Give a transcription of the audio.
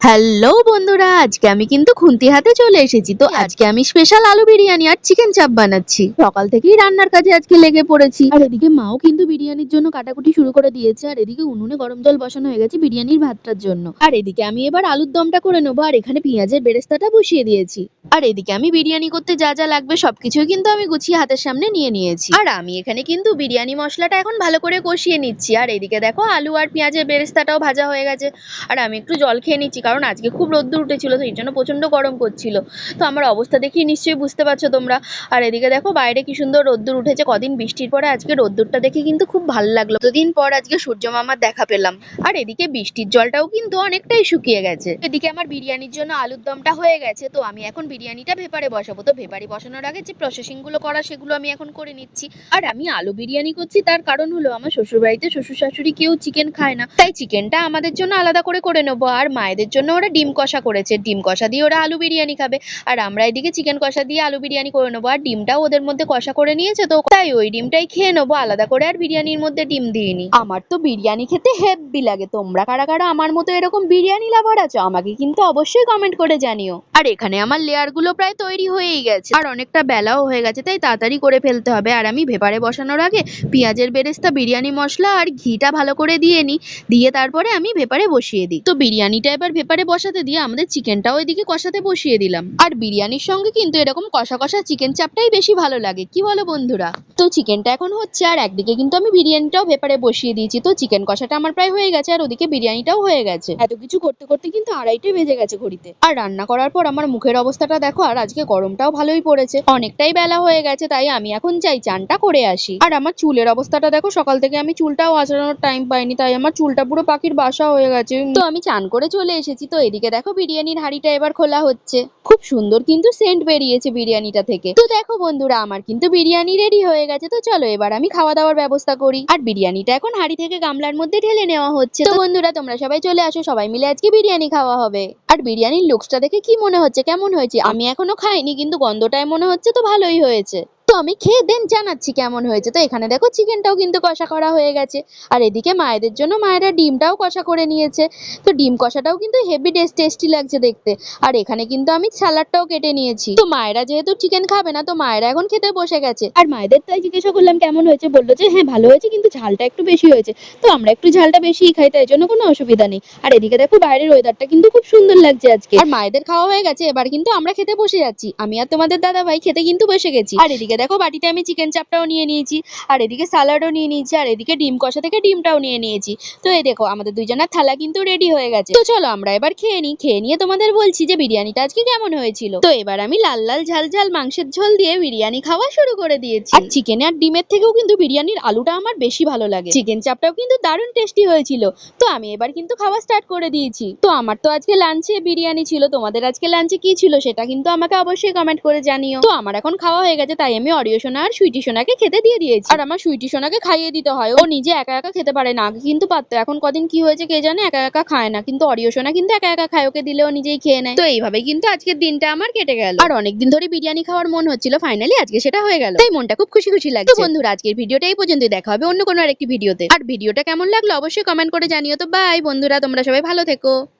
Hello বন্ধুরা আজকে আমি কিন্তু খুন্তি হাতে চলে এসেছি। তো আজকে আমি স্পেশাল আলু বিরিয়ানি আর চিকেন চাপ বানাচ্ছি। সকাল থেকেই রান্নার কাজে আজকে লেগে পড়েছি। আর এদিকে মাও কিন্তু বিরিয়ানির জন্য কাটাকুটি শুরু করে দিয়েছে। আর এদিকে উনুনে গরম জল বসানো হয়ে গেছে বিরিয়ানির ভাতটার জন্য। আর এদিকে আমি এবার আলুর দমটা করে নেব। আর এখানে পেঁয়াজের বেরেস্তাটা বসিয়ে দিয়েছি। আর এদিকে আমি বিরিয়ানি করতে যা যা লাগবে সবকিছুই কিন্তু আমি গুছিয়ে হাতের সামনে নিয়ে নিয়েছি। আর আমি এখানে কিন্তু বিরিয়ানি মশলাটা এখন ভালো করে কষিয়ে নিচ্ছি। আর এদিকে দেখো আলু আর পেঁয়াজের বেরেস্তাটাও ভাজা হয়ে গেছে। আর আমি একটু জল খেয়ে নিচ্ছি কারণ আজকে খুব রোদ্দুর উঠেছিল, তো এই জন্য প্রচণ্ড গরম করছিল। তো আমার অবস্থা দেখি নিশ্চয়ই বুঝতে পারছ তোমরা। আর এদিকে দেখো, বাইরে কি সুন্দর রোদ্দুর উঠেছে। কদিন বৃষ্টির পরে আজকে রোদ্দুরটা দেখে কিন্তু খুব ভালো লাগল। দুদিন পর আজকে সূর্য মামার দেখা পেলাম। আর এদিকে বৃষ্টির জলটাও কিন্তু অনেকটাই শুকিয়ে গেছে। এদিকে আমার বিরিয়ানির জন্য আলুর দমটা হয়ে গেছে, তো আমি এখন বিরিয়ানিটা ভেপারে বসাবো। তো ভেপারে বসানোর আগে যে প্রসেসিংগুলো করা, সেগুলো আমি এখন করে নিচ্ছি। আর আমি আলু বিরিয়ানি করছি, তার কারণ হলো আমার শ্বশুর বাড়িতে শ্বশুর শাশুড়ি কেউ চিকেন খায় না। তাই চিকেনটা আমাদের জন্য আলাদা করে করে নেব। আর মায়েদের জন্য ওরা ডিম কষা করেছে। ডিম কষা দিয়ে ওরা আলু বিরিয়ানি খাবে। আর আমরা এদিকে চিকেন কষা দিয়ে আলু বিরিয়ানি করে নেব। আর ডিমটাও ওদের মধ্যে কষা করে নিয়েছে তো তাই ওই ডিমটাই খেয়ে নেব। আলাদা করে আর বিরিয়ানির মধ্যে ডিম দিইনি। আমার তো বিরিয়ানি খেতে হেব্বি লাগে। তোমরা কারা কারা আমার মতো এরকম বিরিয়ানি লাভার আছো আমাকে কিন্তু অবশ্যই কমেন্ট করে জানিও। আর এখানে আমার লেয়ারগুলো প্রায় তৈরি হয়েই গেছে। আর অনেকটা বেলাও হয়ে গেছে তাই তাড়াতাড়ি করে ফেলতে হবে। আর আমি ভেপারে বসানোর আগে পেঁয়াজের বেরেস্তা বিরিয়ানি মশলা আর ঘিটা ভালো করে দিয়ে নিই দিয়ে তারপরে আমি ভেপারে বসিয়ে দিই। তো বিরিয়ানিটা এবার ভেপারে বসাতে দিয়ে আমাদের চিকেনটাও এদিকে কষাতে বসিয়ে দিলাম। আর বিরিয়ানির সঙ্গে কিন্তু এরকম কষা কষা চিকেন চাপটাই বেশি ভালো লাগে কি বলো বন্ধুরা? তো চিকেনটা এখন হচ্ছে আর একদিকে কিন্তু আমি বিরিয়ানিটাও ভেপারে বসিয়ে দিয়েছি তো চিকেন কষাটা আমার প্রায় হয়ে গেছে আর ওদিকে বিরিয়ানিটাও হয়ে গেছে। এত কিছু করতে করতে কিন্তু আড়াইটে বেজে গেছে ঘড়িতে। আর রান্না করার পর আমার মুখের অবস্থাটা দেখো আর আজকে গরমটাও ভালোই পড়েছে। অনেকটাই বেলা হয়ে গেছে তাই আমি এখন চাই চানটা করে আসি। আর আমার চুলের অবস্থাটা দেখো সকাল থেকে আমি চুলটাও আঁচড়ানোর টাইম পাইনি তাই আমার চুলটা পুরো পাখির বাসা হয়ে গেছে। তো আমি চান করে চলে এসেছি। তো এদিকে দেখো বিরিয়ানির হাঁড়িটা এবার খোলা হচ্ছে। খুব সুন্দর কিন্তু সেন্ট বেরিয়েছে বিরিয়ানিটা থেকে। তো দেখো বন্ধুরা, আমার কিন্তু বিরিয়ানি রেডি হয়ে গেছে। তো চলো এবার আমি খাওয়া দাওয়ার ব্যবস্থা করি। আর বিরিয়ানিটা এখন হাঁড়ি থেকে গামলার মধ্যে ঢেলে নেওয়া হচ্ছে। তো বন্ধুরা, তোমরা সবাই চলে আসো। সবাই মিলে আজকে বিরিয়ানি খাওয়া হবে। আর বিরিয়ানির লুকসটা দেখে কি মনে হচ্ছে? কেমন হয়েছে? আমি এখনও খাইনি, কিন্তু গন্ধটায় মনে হচ্ছে তো ভালোই হয়েছে। তো আমি খেয়ে দেন জানাচ্ছি কেমন হয়েছে। তো এখানে দেখো চিকেনটাও কিন্তু কষা করা হয়ে গেছে। আর এদিকে মায়েদের জন্য মায়েরা ডিমটাও কষা করে নিয়েছে। তো ডিম কষাটাও কিন্তু হেভি টেস্টি লাগছে দেখতে। আর এখানে কিন্তু আমি স্যালাডটাও কেটে নিয়েছি। তো মায়েরা যেহেতু চিকেন খাবে না তো মায়েরা এখন খেতে বসে গেছে। আর মায়েদের তাই জিজ্ঞাসা করলাম কেমন হয়েছে? বলল যে হ্যাঁ ভালো হয়েছে কিন্তু ঝালটা একটু বেশি হয়েছে। তো আমরা একটু ঝালটা বেশিই খাই তাই জন্য কোনো অসুবিধা নেই। আর এদিকে দেখো বাইরের ওয়েদারটা কিন্তু খুব সুন্দর লাগছে আজকে। আর মায়েদের খাওয়া হয়ে গেছে এবার কিন্তু আমরা খেতে বসে যাচ্ছি। আমি আর তোমাদের দাদা ভাই খেতে কিন্তু বসে গেছি। আর এদিকে দেখো বাটিতে আমি চিকেন চাপটাও নিয়ে নিয়েছি, আর এদিকে স্যালাডও নিয়ে নিয়েছি, আর এদিকে ডিম কষা থেকে ডিমটাও নিয়ে নিয়েছি। তো এই দেখো, আমাদের দুইজনের থালা কিন্তু রেডি হয়ে গেছে। তো চলো আমরা এবার খেয়ে নিই। খেয়ে নিয়ে তোমাদের বলছি যে বিরিয়ানিটা আজকে কেমন হয়েছিল। তো এবার আমি লাল লাল ঝাল ঝাল মাংসের ঝোল দিয়ে বিরিয়ানি খাওয়া শুরু করে দিয়েছি। আর চিকেন আর ডিমের থেকেও কিন্তু বিরিয়ানির আলুটা আমার বেশি ভালো লাগে। চিকেন চাপটাও কিন্তু দারুণ টেস্টি হয়েছিল। তো আমি এবার কিন্তু খাওয়া স্টার্ট করে দিয়েছি। তো আমার তো আজকে লাঞ্চে বিরিয়ানি ছিল, তোমাদের আজকে লাঞ্চে কি ছিল সেটা কিন্তু আমাকে অবশ্যই কমেন্ট করে জানিও। তো আমার এখন খাওয়া হয়ে গেছে, তাই আমি অরিও সোনা আর সুইটি সোনাকে খেতে দিয়ে দিয়েছি। আর আমার সুইটি সোনাকে খাইয়ে দিতে হয়। ও নিজে একা একা খেতে পারে না। কিন্তু পারতো। এখন কদিন কি হয়েছে কে জানে? একা একা খায় না। কিন্তু অরিও সোনা কিন্তু একা একা খায়। ওকে দিলেও নিজেই খেয়ে নেয়। তো এইভাবে কিন্তু আজকের দিনটা আমার কেটে গেল। আর অনেকদিন ধরে বিরিয়ানি খাওয়ার মন হচ্ছিল। ফাইনালি আজকে সেটা হয়ে গেল। তাই মনটা খুব খুশি খুশি লাগছে। বন্ধুরা, আজকের ভিডিওটা এই পর্যন্তই। দেখা হবে অন্য কোনো আরেকটি ভিডিওতে। আর ভিডিওটা কেমন লাগল অবশ্যই কমেন্ট করে জানিও। তো বাই বন্ধুরা, তোমরা সবাই ভালো থেকো।